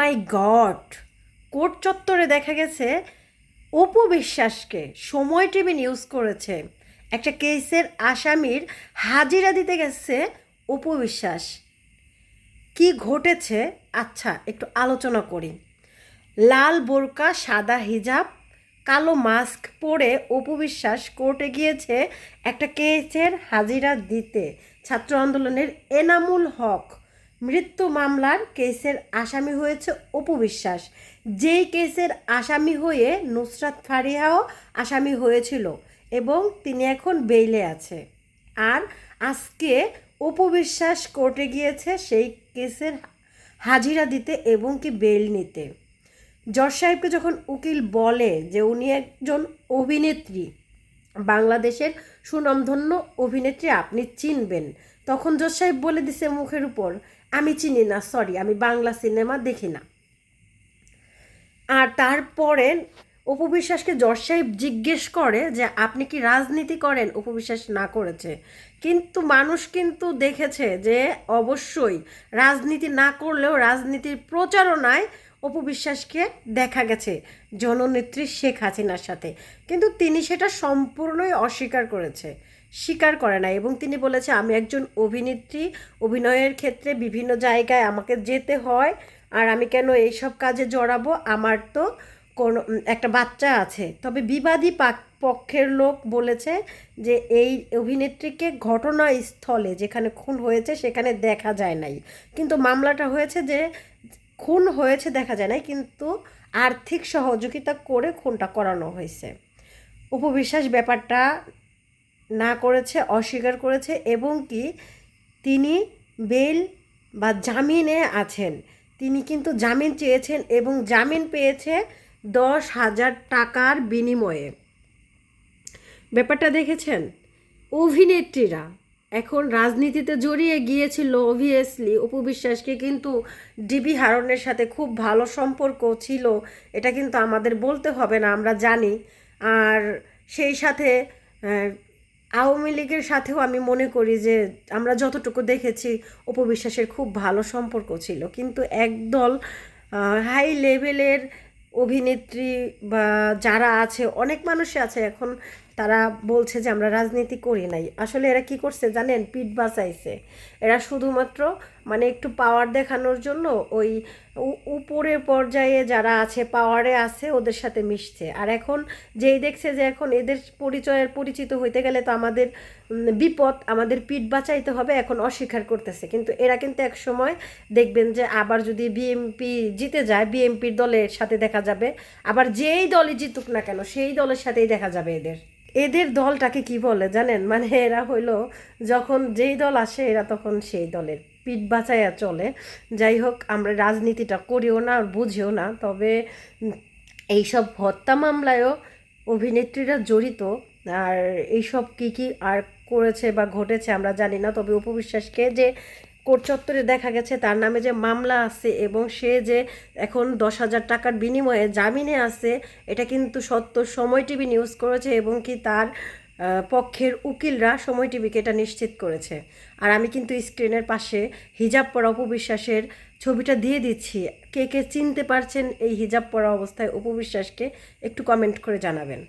মাই god. Court চত্বরে দেখা গেছে অপু বিশ্বাসকে। সময় টিভি নিউজ করেছে। একটা কেসের আসামির হাজিরা দিতে গেছে অপু বিশ্বাস। কি ঘটেছে? আচ্ছা একটু আলোচনা করি। লাল বোরকা, সাদা হিজাব, কালো মাস্ক পরে অপু বিশ্বাস কোর্টে গিয়েছে একটা কেসের হাজিরা দিতে। ছাত্র আন্দোলনের এনামুল হক। মৃত্যু মামলার কেসের আসামি হয়েছে অপু বিশ্বাস। যেই কেসের আসামি হয়ে নুসরাত ফারিহাও আসামি হয়েছিল এবং তিনি এখন বেইলে আছে। আর আজকে অপু বিশ্বাস কোর্টে গিয়েছে সেই কেসের হাজিরা দিতে এবং কি বেল নিতে। জজ সাহেবকে যখন উকিল বলে যে উনি একজন অভিনেত্রী, বাংলাদেশের সুনামধন্য অভিনেত্রী, আপনি চিনবেন। তখন জজ সাহেব বলে দিছে মুখের উপর আমি চিনি না সরি আমি বাংলা সিনেমা দেখি না। আর তারপরে অপু বিশ্বাসকে জজ সাহেব জিজ্ঞেস করে যে, আপনি কি রাজনীতি করেন? অপু বিশ্বাস না করেছে। কিন্তু মানুষ কিন্তু দেখেছে যে, অবশ্যই রাজনীতি না করলেও রাজনীতির প্রচারণায় অপু বিশ্বাসকে দেখা গেছে জননেত্রী শেখ হাসিনার সাথে। কিন্তু তিনি সেটা সম্পূর্ণই অস্বীকার করেছে। স্বীকার করে না এবং তিনি বলেছে, আমি একজন অভিনেত্রী, অভিনয়ের ক্ষেত্রে বিভিন্ন জায়গায় আমাকে যেতে হয় আর আমি কেন এইসব কাজে জড়াবো? আমার তো কোনো, একটা বাচ্চা আছে। তবে বিবাদী পাক- পক্ষের লোক বলেছে যে, এই অভিনেত্রীকে ঘটনাস্থলে যেখানে খুন হয়েছে সেখানে দেখা যায় নাই। কিন্তু মামলাটা হয়েছে যে, খুন হয়েছে দেখা যায় নাই, কিন্তু আর্থিক সহযোগিতা করে খুনটা করানো হয়েছে। উপবিশ্বাস ব্যাপারটা না করেছে, অস্বীকার করেছে এবং কি তিনি বেল বা জামিনে আছেন। তিনি কিন্তু জামিন চেয়েছেন এবং জামিন পেয়েছে দশ হাজার টাকার বিনিময়ে। ব্যাপারটা দেখেছেন? অভিনেত্রীরা এখন রাজনীতিতে জড়িয়ে গিয়েছিল অবভিয়াসলি অপু বিশ্বাসকে কিন্তু ডিবি হারনের সাথে খুব ভালো সম্পর্ক ছিল, এটা কিন্তু আমাদের বলতে হবে না, আমরা জানি। আর সেই সাথে আওয়ামী লীগের সাথেও আমি মনে করি যে আমরা যতটুকু দেখেছি উপবিশ্বাসের খুব ভালো সম্পর্ক ছিল। কিন্তু একদল হাই লেভেলের অভিনেত্রী বা যারা আছে, অনেক মানুষই আছে এখন, তারা বলছে যে আমরা রাজনীতি করি নাই। আসলে এরা কি করছে জানেন? পিঠ বাঁচাইছে। এরা শুধুমাত্র মানে একটু পাওয়ার দেখানোর জন্য ওই উপরের পর্যায়ে যারা আছে পাওয়ারে আছে, ওদের সাথে মিশছে। আর এখন যেই দেখছে যে এখন এদের পরিচয়ের পরিচিত হইতে গেলে তো আমাদের বিপদ, আমাদের পিঠ বাঁচাইতে হবে, এখন অস্বীকার করতেছে। কিন্তু এরা কিন্তু এক সময় দেখবেন যে আবার যদি বিএমপি জিতে যায় বিএমপির দলের সাথে দেখা যাবে, আবার যেই দলই জিতুক না কেন, সেই দলের সাথেই দেখা যাবে এদের। এদের দলটাকে কি বলে জানেন? মানে এরা হইল যখন যেই দল আসে, এরা তখন সেই দলের। পিঠ বাঁচাইয়া চলে। যাই হোক আমরা রাজনীতিটা করিও না, বুঝিও না, তবে এইসব হত্যা মামলায়ও অভিনেত্রীরা জড়িত। আর এইসব কি কি আর করেছে বা ঘটেছে আমরা জানি না, তবে উপবিশ্বাসকে যে কোর্ট চত্বরে দেখা গেছে, তার নামে যে মামলা আছে এবং সে যে এখন দশ হাজার টাকার বিনিময়ে জামিনে আছে, এটা কিন্তু সত্য। সময় টিভি নিউজ করেছে এবং কি তার পক্ষের উকিলরা সময় টিভিকেটা নিশ্চিত করেছে। আর আমি কিন্তু স্ক্রিনের পাশে হিজাব পরা অপবিশ্বাসের ছবিটা দিয়ে দিচ্ছি। কে কে চিনতে পারছেন এই হিজাব পরা অবস্থায় উপবিশ্বাসকে একটু কমেন্ট করে জানাবেন।